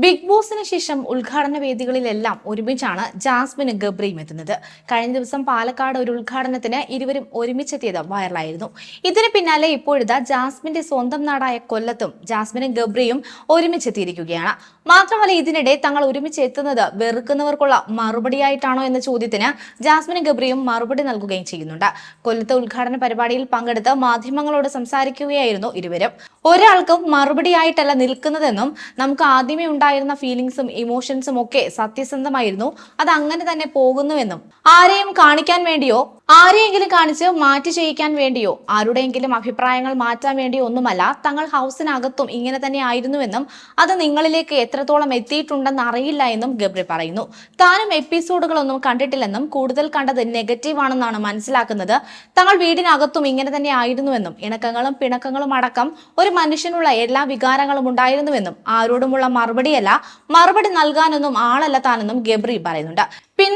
Big ബോസിന് ശേഷം ഉദ്ഘാടന വേദികളിലെല്ലാം ഒരുമിച്ചാണ് ജാസ്മിനും ഗബ്രിയും എത്തുന്നത്. കഴിഞ്ഞ ദിവസം പാലക്കാട് ഒരു ഉദ്ഘാടനത്തിന് ഇരുവരും ഒരുമിച്ചെത്തിയത് വൈറലായിരുന്നു. ഇതിന് പിന്നാലെ ഇപ്പോഴിതാ ജാസ്മിന്റെ സ്വന്തം നാടായ കൊല്ലത്തും ജാസ്മിനും ഗബ്രിയും ഒരുമിച്ചെത്തിയിരിക്കുകയാണ്. മാത്രമല്ല ഇതിനിടെ തങ്ങൾ ഒരുമിച്ച് എത്തുന്നത് വെറുക്കുന്നവർക്കുള്ള മറുപടിയായിട്ടാണോ എന്ന ചോദ്യത്തിന് ജാസ്മിനും ഗബ്രിയും മറുപടി നൽകുകയും ചെയ്യുന്നുണ്ട്. കൊല്ലത്തെ ഉദ്ഘാടന പരിപാടിയിൽ പങ്കെടുത്ത് മാധ്യമങ്ങളോട് സംസാരിക്കുകയായിരുന്നു ഇരുവരും. ഒരാൾക്കും മറുപടിയായിട്ടല്ല നിൽക്കുന്നതെന്നും നമുക്ക് ആദ്യമേ ഉണ്ടായിരുന്ന ഫീലിങ്സും ഇമോഷൻസും ഒക്കെ സത്യസന്ധമായിരുന്നു. അത് അങ്ങനെ തന്നെ പോകുന്നുവെന്നും ആരെയും കാണിക്കാൻ വേണ്ടിയോ ആരെയെങ്കിലും കാണിച്ച് മാറ്റി ചെയ്യിക്കാൻ വേണ്ടിയോ ആരുടെയെങ്കിലും അഭിപ്രായങ്ങൾ മാറ്റാൻ വേണ്ടിയോ ഒന്നുമല്ല തങ്ങൾ ഹൗസിനകത്തും ഇങ്ങനെ തന്നെ ആയിരുന്നുവെന്നും അത് നിങ്ങളിലേക്ക് എത്രത്തോളം എത്തിയിട്ടുണ്ടെന്ന് അറിയില്ല എന്നും ഗബ്രി പറയുന്നു. താനും എപ്പിസോഡുകളൊന്നും കണ്ടിട്ടില്ലെന്നും കൂടുതൽ കണ്ടത് നെഗറ്റീവ് ആണെന്നാണ് മനസ്സിലാക്കുന്നത്. തങ്ങൾ വീടിനകത്തും ഇങ്ങനെ തന്നെ ആയിരുന്നുവെന്നും ഇണക്കങ്ങളും പിണക്കങ്ങളും അടക്കം ഒരു മനുഷ്യനുള്ള എല്ലാ വികാരങ്ങളും ഉണ്ടായിരുന്നുവെന്നും ആരോടുമുള്ള മറുപടിയല്ല മറുപടി നൽകാനൊന്നും ആളല്ല താനെന്നും ഗബ്രി പറയുന്നുണ്ട്.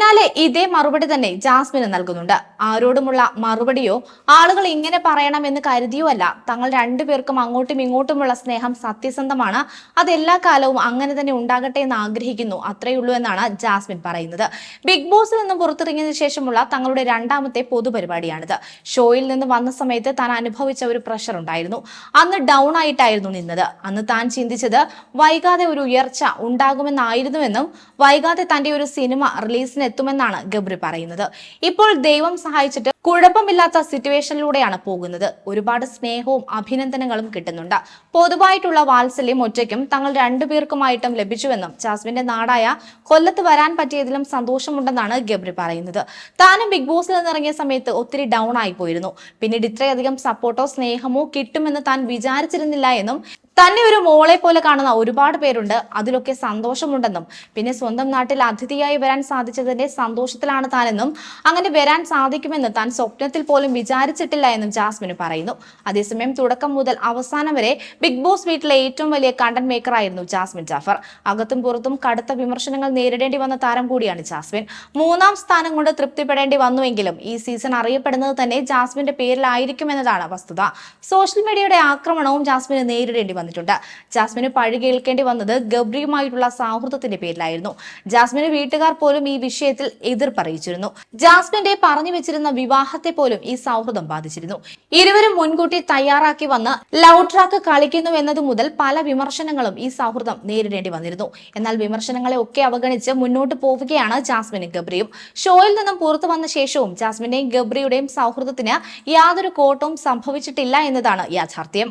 പിന്നാലെ ഇതേ മറുപടി തന്നെ ജാസ്മിന് നൽകുന്നുണ്ട്. ആരോടുമുള്ള മറുപടിയോ ആളുകൾ ഇങ്ങനെ പറയണമെന്ന് കരുതിയോ അല്ല. തങ്ങൾ രണ്ടുപേർക്കും അങ്ങോട്ടും ഇങ്ങോട്ടുമുള്ള സ്നേഹം സത്യസന്ധമാണ്. അത് എല്ലാ കാലവും അങ്ങനെ തന്നെ ഉണ്ടാകട്ടെ എന്ന് ആഗ്രഹിക്കുന്നു. അത്രയുള്ളൂ എന്നാണ് ജാസ്മിൻ പറയുന്നത്. ബിഗ് ബോസിൽ നിന്നും പുറത്തിറങ്ങിയതിനു ശേഷമുള്ള തങ്ങളുടെ രണ്ടാമത്തെ പൊതുപരിപാടിയാണിത്. ഷോയിൽ നിന്ന് വന്ന സമയത്ത് താൻ അനുഭവിച്ച ഒരു പ്രഷർ ഉണ്ടായിരുന്നു. അന്ന് ഡൗൺ ആയിട്ടായിരുന്നു നിന്നത്. അന്ന് താൻ ചിന്തിച്ചത് വൈകാതെ ഒരു ഉയർച്ച ഉണ്ടാകുമെന്നായിരുന്നുവെന്നും വൈകാതെ തന്റെ ഒരു സിനിമ റിലീസിന് എത്തുമെന്നാണ് ഗബ്രി പറയുന്നത്. ഇപ്പോൾ ദൈവം സഹായിച്ചിട്ട് കുഴപ്പമില്ലാത്ത സിറ്റുവേഷനിലൂടെയാണ് പോകുന്നത്. ഒരുപാട് സ്നേഹവും അഭിനന്ദനങ്ങളും കിട്ടുന്നുണ്ട്. പൊതുവായിട്ടുള്ള വാത്സല്യം ഒറ്റയ്ക്കും തങ്ങൾ രണ്ടുപേർക്കുമായിട്ടും ലഭിച്ചുവെന്നും ജാസ്മിന്റെ നാടായ കൊല്ലത്ത് വരാൻ പറ്റിയതിലും സന്തോഷമുണ്ടെന്നാണ് ഗബ്രി പറയുന്നത്. താനും ബിഗ് ബോസിൽ നിന്നിറങ്ങിയ സമയത്ത് ഒത്തിരി ഡൗൺ ആയി പോയിരുന്നു. പിന്നീട് ഇത്രയധികം സപ്പോർട്ടോ സ്നേഹമോ കിട്ടുമെന്ന് താൻ വിചാരിച്ചിരുന്നില്ല എന്നും തന്നെ ഒരു മോളെ പോലെ കാണുന്ന ഒരുപാട് പേരുണ്ട്. അതിലൊക്കെ സന്തോഷമുണ്ടെന്നും പിന്നെ സ്വന്തം നാട്ടിൽ അതിഥിയായി വരാൻ സാധിച്ചതിന്റെ സന്തോഷത്തിലാണ് താനെന്നും അങ്ങനെ വരാൻ സാധിക്കുമെന്ന് താൻ സ്വപ്നത്തിൽ പോലും വിചാരിച്ചിട്ടില്ല എന്നും ജാസ്മിന് പറയുന്നു. അതേസമയം തുടക്കം മുതൽ അവസാനം വരെ ബിഗ് ബോസ് വീട്ടിലെ ഏറ്റവും വലിയ കണ്ടന്റ് മേക്കർ ആയിരുന്നു ജാസ്മിൻ ജാഫർ. അകത്തും പുറത്തും കടുത്ത വിമർശനങ്ങൾ നേരിടേണ്ടി വന്ന താരം കൂടിയാണ് ജാസ്മിൻ. മൂന്നാം സ്ഥാനം കൊണ്ട് തൃപ്തിപ്പെടേണ്ടി വന്നുവെങ്കിലും ഈ സീസൺ അറിയപ്പെടുന്നത് തന്നെ ജാസ്മിന്റെ പേരിലായിരിക്കുമെന്നതാണ് വസ്തുത. സോഷ്യൽ മീഡിയയുടെ ആക്രമണവും ജാസ്മിന് നേരിടേണ്ടി വന്നിട്ടുണ്ട്. ജാസ്മിന് പഴി കേൾക്കേണ്ടി വന്നത് ഗബ്രിയുമായിട്ടുള്ള സൗഹൃദത്തിന്റെ പേരിലായിരുന്നു. ജാസ്മിന് വീട്ടുകാർ പോലും ഈ വിഷയത്തിൽ എതിർപ്പറിയിച്ചിരുന്നു. ജാസ്മിന്റെ പറഞ്ഞു വെച്ചിരുന്ന വിവാഹത്തെ പോലും ഈ സൗഹൃദം ബാധിച്ചിരുന്നു. ഇരുവരും മുൻകൂട്ടി തയ്യാറാക്കി വന്ന് ലവ് ട്രാക്ക് കളിക്കുന്നു എന്നത് മുതൽ പല വിമർശനങ്ങളും ഈ സൗഹൃദം നേരിടേണ്ടി വന്നിരുന്നു. എന്നാൽ വിമർശനങ്ങളെ ഒക്കെ അവഗണിച്ച് മുന്നോട്ട് പോവുകയാണ് ജാസ്മിനും ഗബ്രിയും. ഷോയിൽ നിന്നും പുറത്തു വന്ന ശേഷവും ജാസ്മിന്റെയും ഗബ്രിയുടെയും സൗഹൃദത്തിന് യാതൊരു കോട്ടവും സംഭവിച്ചിട്ടില്ല എന്നതാണ് യാഥാർത്ഥ്യം.